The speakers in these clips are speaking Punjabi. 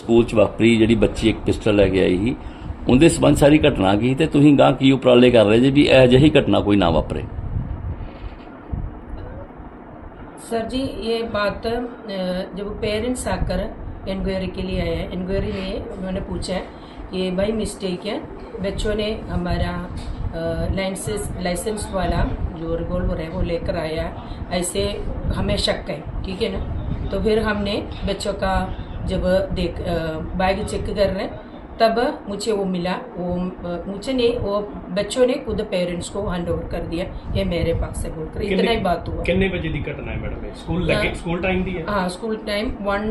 स्कूल च वापरी जी बच्ची एक पिस्टल लैके आई ही उनके संबंध सारी घटना की तो तुम गांह की उपराले कर रहे ਰਹੇ भी अजि घटना कोई ना वापरे सर जी ये बात जब पेरेंट्स आकर इंक्वायरी के लिए आए हैं इंक्वायरी में उन्होंने पूछा है कि भाई मिस्टेक है बच्चों ने हमारा लाइसेंस लाइसेंस वाला जो रिवॉल्वर है वो लेकर आया ऐसे हमें शक है ठीक है ना तो फिर हमने बच्चों का जब देख बैग चेक कर रहे तब मुझे वो मिला वो मुझे ने वो बच्चों ने खुद पेरेंट्स को हैंड ओवर कर दिया ये मेरे पास से बोलकर इतना ही बात हुआ कितने बजे दिक्कत ना है मैडम स्कूल लगे हाँ। स्कूल टाइम दिया हां स्कूल टाइम वन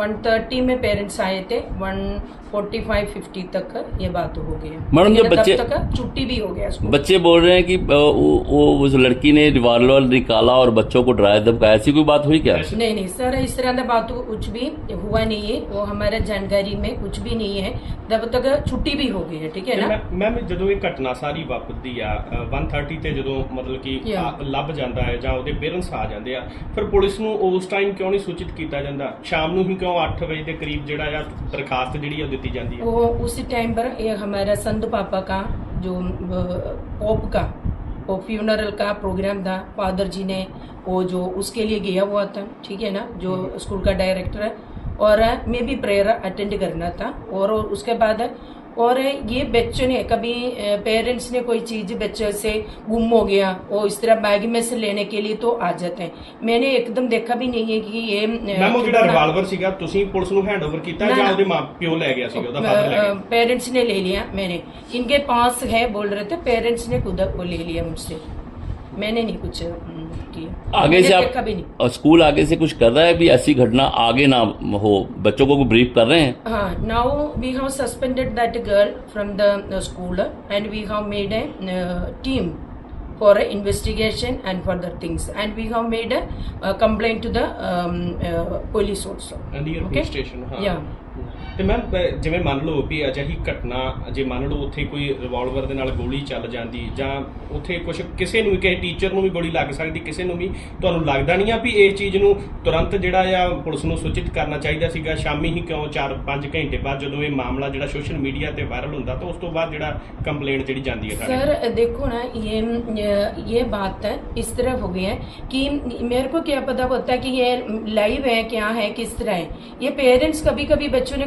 130 में पेरेंट्स आए थे 145 50 तक ये बात हो गई मैडम जब बच्चे छुट्टी भी हो गया बच्चे बोल रहे हैं कि वो, उस लड़की ने रिवॉल्वर निकाला और बच्चों को डराया धमकाया ऐसी कोई बात हुई क्या नहीं नहीं सर इस तरह की बात कुछ भी हुआ नहीं है वो हमारे जानकारी में कुछ भी नहीं है तब तक ਛੁੱਟੀ ਵੀ ਹੋ ਗਈ है ਠੀਕ ਹੈ ਨਾ ਮੈਮ ਜਦੋਂ घटना सारी ਸਾਰੀ ਵਾਪਰਦੀ ਆ 130 ਤੇ ਜਦੋਂ ਮਤਲਬ ਕਿ ਲੱਭ ਜਾਂਦਾ ਹੈ ਜਾਂ ਉਹਦੇ ਪੇਰੈਂਟਸ ਆ ਜਾਂਦੇ ਆ ਫਿਰ ਪੁਲਿਸ ਨੂੰ ਉਸ ਟਾਈਮ ਕਿਉਂ ਨਹੀਂ ਸੂਚਿਤ ਕੀਤਾ ਜਾਂਦਾ ਸ਼ਾਮ ਨੂੰ ਹੀ ਵਿੱਚੋਂ 8 ਵਜੇ ਦੇ ਕਰੀਬ ਜਿਹੜਾ ਆ ਦਰਖਾਸਤ ਜਿਹੜੀ ਆ ਦਿੱਤੀ ਜਾਂਦੀ है वो उसी टाइम पर ये हमारा संत पापा का जो अ, पोप का वो फ्यूनरल का प्रोग्राम था फादर जी ने वो जो उसके लिए गया हुआ था ठीक है ना जो स्कूल का डायरेक्टर है और मैं भी प्रेयर अटेंड करना था और उसके बाद और ये बच्चों ने कभी पेरेंट्स ने कोई चीज बच्चे से गुम हो गया और इस तरह बैग में से लेने के लिए तो आ जाते हैं मैंने एकदम देखा भी नहीं है कि ये ਮੈਮ ਉਹ ਜਿਹੜਾ ਰਿਵਾਲਵਰ ਸੀਗਾ ਤੁਸੀਂ ਪੁਲਿਸ ਨੂੰ ਹੈਂਡਓਵਰ ਕੀਤਾ ਜਾਂ ਉਹਦੇ ਮਾਪਿਓ ਲੈ ਗਿਆ ਸੀਗਾ ਉਹਦਾ ਫਾਦਰ ਲੈ ਗਿਆ पेरेंट्स ने ले लिया मैंने इनके पास है बोल रहे थे पेरेंट्स ने खुद को ले लिया मुझसे मैंने नहीं कुछ आगे से आप कभी नहीं और स्कूल आगे से कुछ कर रहा है भी ऐसी घटना आगे ना हो बच्चों को ब्रीफ कर रहे हैं now we have suspended that girl from the school and we have made a team for investigation and for other things and we have made complaint to the police also station ਤੇ ਮੈਮ ਜਿਵੇਂ ਮੰਨ ਲਓ ਵੀ ਅਜਿਹੀ ਘਟਨਾ ਜੇ ਮੰਨ ਲਓ ਉੱਥੇ ਕੋਈ ਰਿਵਾਲਵਰ ਦੇ ਨਾਲ ਗੋਲੀ ਚੱਲ ਜਾਂਦੀ ਜਾਂ ਉੱਥੇ ਕੁਝ ਕਿਸੇ ਨੂੰ ਕਿਸੇ ਟੀਚਰ ਨੂੰ ਵੀ ਗੋਲੀ ਲੱਗ ਸਕਦੀ ਕਿਸੇ ਨੂੰ ਵੀ ਤੁਹਾਨੂੰ ਲੱਗਦਾ ਨਹੀਂ ਆ ਵੀ ਇਸ ਚੀਜ਼ ਨੂੰ ਤੁਰੰਤ ਜਿਹੜਾ ਆ ਪੁਲਿਸ ਨੂੰ ਸੂਚਿਤ ਕਰਨਾ ਚਾਹੀਦਾ ਸੀਗਾ ਸ਼ਾਮੀ ਹੀ ਕਿਉਂ 4-5 ਘੰਟੇ ਬਾਅਦ ਜਦੋਂ ਇਹ ਮਾਮਲਾ ਜਿਹੜਾ ਸੋਸ਼ਲ ਮੀਡੀਆ ਤੇ ਵਾਇਰਲ ਹੁੰਦਾ ਤਾਂ ਉਸ ਤੋਂ ਬਾਅਦ ਜਿਹੜਾ ਕੰਪਲੇਂਟ ਜਿਹੜੀ ਜਾਂਦੀ ਹੈ ਸਰ ਦੇਖੋ ਨਾ ਇਹ ਇਹ ਬਾਤ ਹੈ ਇਸ ਤਰ੍ਹਾਂ ਹੋ ਗਈ ਹੈ ਕਿ ਮੇਰੇ ਕੋ क्या पता ਹੁੰਦਾ ਕਿ ਇਹ ਲਾਈਵ ਹੈ है क्या है किस तरह ਇਹ ਪੇਰੈਂਟਸ ਕبھی कभी कभी ਨੇ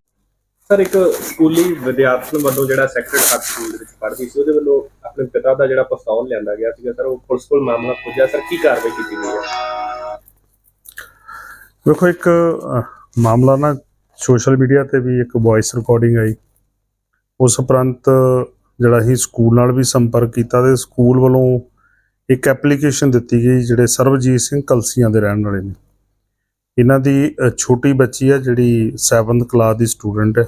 ਸਰ ਇੱਕ ਸਕੂਲੀ ਵਿਦਿਆਰਥਣ ਵੱਲੋਂ ਜਿਹੜਾ ਸੈਕਟਰ ਹਾਰਟ ਸਕੂਲ ਦੇ ਵਿੱਚ ਪੜ੍ਹਦੀ ਸੀ ਉਹਦੇ ਵੱਲੋਂ ਆਪਣੇ ਪਿਤਾ ਦਾ ਜਿਹੜਾ ਪਸਤੌਲ ਲਿਆਂਦਾ ਗਿਆ ਸੀ ਸਰ ਉਹ ਪੁਲਿਸ ਕੋਲ ਮਾਮਲਾ ਪੁੱਜਿਆ ਸਰ ਕੀ ਕਾਰਵਾਈ ਕੀਤੀ ਗਈ ਹੈ ਵੇਖੋ ਇੱਕ ਮਾਮਲਾ ਨਾ ਸੋਸ਼ਲ ਮੀਡੀਆ ਤੇ ਵੀ ਇੱਕ ਵੌਇਸ ਰਿਕਾਰਡਿੰਗ ਆਈ ਉਸ ਉਪਰੰਤ ਜਿਹੜਾ ਹੀ ਸਕੂਲ ਨਾਲ ਵੀ ਸੰਪਰਕ ਕੀਤਾ ਤੇ ਸਕੂਲ ਵੱਲੋਂ ਇੱਕ ਐਪਲੀਕੇਸ਼ਨ ਦਿੱਤੀ ਗਈ ਜਿਹੜੇ ਸਰਵਜੀਤ ਸਿੰਘ ਕਲਸੀਆਂ ਦੇ ਰਹਿਣ ਵਾਲੇ ਨੇ ਇਹਨਾਂ ਦੀ ਛੋਟੀ ਬੱਚੀ ਆ ਜਿਹੜੀ 7th ਕਲਾਸ ਦੀ ਸਟੂਡੈਂਟ ਹੈ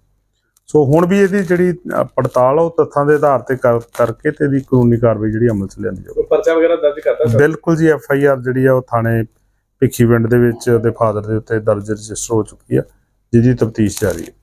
ਸੋ ਹੁਣ ਵੀ ਇਹਦੀ ਜਿਹੜੀ ਪੜਤਾਲ ਉਹ ਤੱਥਾਂ ਦੇ ਆਧਾਰ ਤੇ ਕਰਕੇ ਤੇ ਇਹਦੀ ਕਾਨੂੰਨੀ ਕਾਰਵਾਈ ਜਿਹੜੀ ਅਮਲ 'ਚ ਲਿਆਂਦੀ ਜਾਵੇ ਪਰਚਾ ਵਗੈਰਾ ਦਰਜ ਕਰਤਾ ਬਿਲਕੁਲ ਜੀ ਐਫ ਆਈ ਆਰ ਜਿਹੜੀ ਆ ਉਹ ਥਾਣੇ ਭਿੱਖੀ ਦੇ ਵਿੱਚ ਉਹਦੇ ਫਾਦਰ ਦੇ ਉੱਤੇ ਦਰਜ ਰਜਿਸਟਰ ਹੋ ਚੁੱਕੀ ਆ ਜਿਹਦੀ ਤਫਤੀਸ਼ ਜਾਰੀ ਹੈ